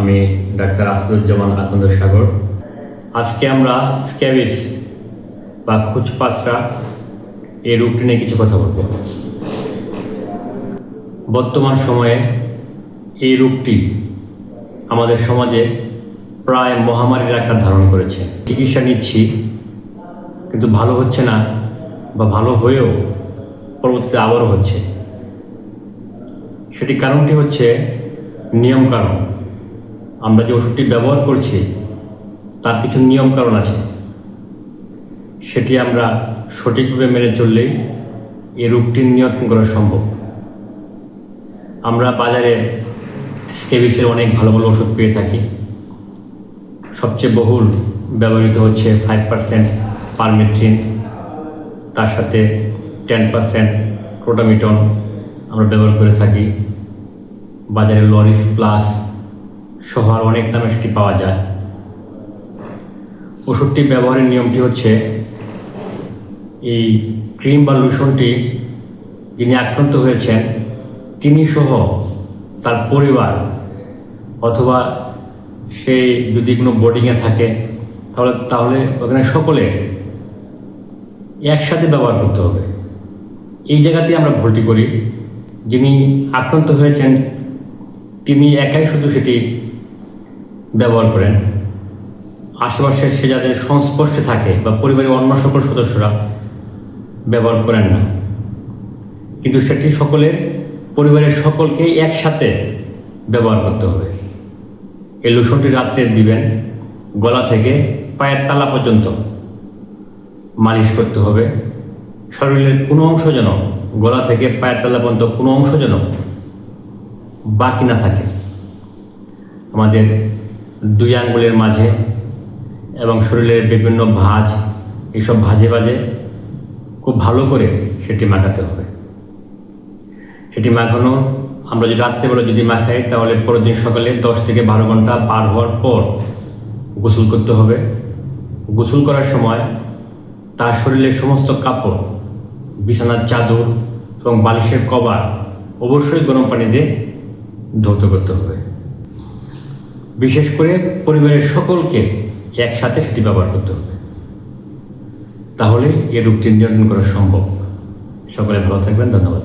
আমি ডাক্তার আসাদুজ্জামান আকন্দ সাগর আজকে আমরা স্ক্যাবিস বা খুচপাচড়া এই রোগটি নিয়ে কিছু কথা বলব। বর্তমান সময়ে এই রোগটি আমাদের সমাজে প্রায় মহামারীর আকার ধারণ করেছে। চিকিৎসা নিচ্ছি, কিন্তু ভালো হচ্ছে না বা ভালো হয়েও পরবর্তীতে আবারও হচ্ছে। সেটি কারণটি হচ্ছে নিয়ম কারণ আমরা যে ওষুধটি ব্যবহার করছি, তার কিছু নিয়ম কারণ আছে। সেটি আমরা সঠিকভাবে মেনে চললেই এই রোগটি নিয়ন্ত্রণ করা সম্ভব। আমরা বাজারে স্কেবিসের অনেক ভালো ভালো ওষুধ পেয়ে থাকি। সবচেয়ে বহুল ব্যবহৃত হচ্ছে ফাইভ পার্সেন্ট পারমেথ্রিন, তার সাথে টেন পার্সেন্ট প্রোটামিটন আমরা ব্যবহার করে থাকি। বাজারে লরিস প্লাস সহ আর অনেক দামে সেটি পাওয়া যায়। ওষুধটি ব্যবহারের নিয়মটি হচ্ছে, এই ক্রিম বা লোশনটি যিনি আক্রান্ত হয়েছেন, তিনি সহ তার পরিবার অথবা সে যদি কোনো বোর্ডিংয়ে থাকে, তাহলে তাহলে ওখানে সকলে একসাথে ব্যবহার করতে হবে। এই জায়গাতে আমরা ভুলটি করি। যিনি আক্রান্ত হয়েছেন, তিনি একাই শুধু সেটি ব্যবহার করেন। আশেপাশে সে যাদের সংস্পর্শে থাকে বা পরিবারের অন্য সকল সদস্যরা ব্যবহার করেন না। কিন্তু সেটি সকলের, পরিবারের সকলকে একসাথে ব্যবহার করতে হবে। এই লোশনটি রাত্রে দিবেন, গলা থেকে পায়ের তালা পর্যন্ত মালিশ করতে হবে। শরীরের কোনো অংশ যেন গলা থেকে পায়ের তালা পর্যন্ত কোনো অংশ যেন বাকি না থাকে। আমাদের দুই আঙ্গুলের মাঝে এবং শরীরের বিভিন্ন ভাঁজ, এইসব ভাজে ভাজে খুব ভালো করে সেটি মাখাতে হবে। সেটি মাখানো, আমরা যদি রাত্রেবেলা যদি মাখাই, তাহলে পরের দিন সকালে দশ থেকে বারো ঘণ্টা পার হওয়ার পর গোসল করতে হবে। গোসল করার সময় তার শরীরের সমস্ত কাপড়, বিছানার চাদর এবং বালিশের কভার অবশ্যই গরম পানি দিয়ে ধৌত করতে হবে। বিশেষ করে পরিবারের সকলকে একসাথে সেটি ব্যবহার করতে হবে। তাহলে এ রোগটি নিয়ন্ত্রণ করা সম্ভব। সকলে ভালো থাকবেন, ধন্যবাদ।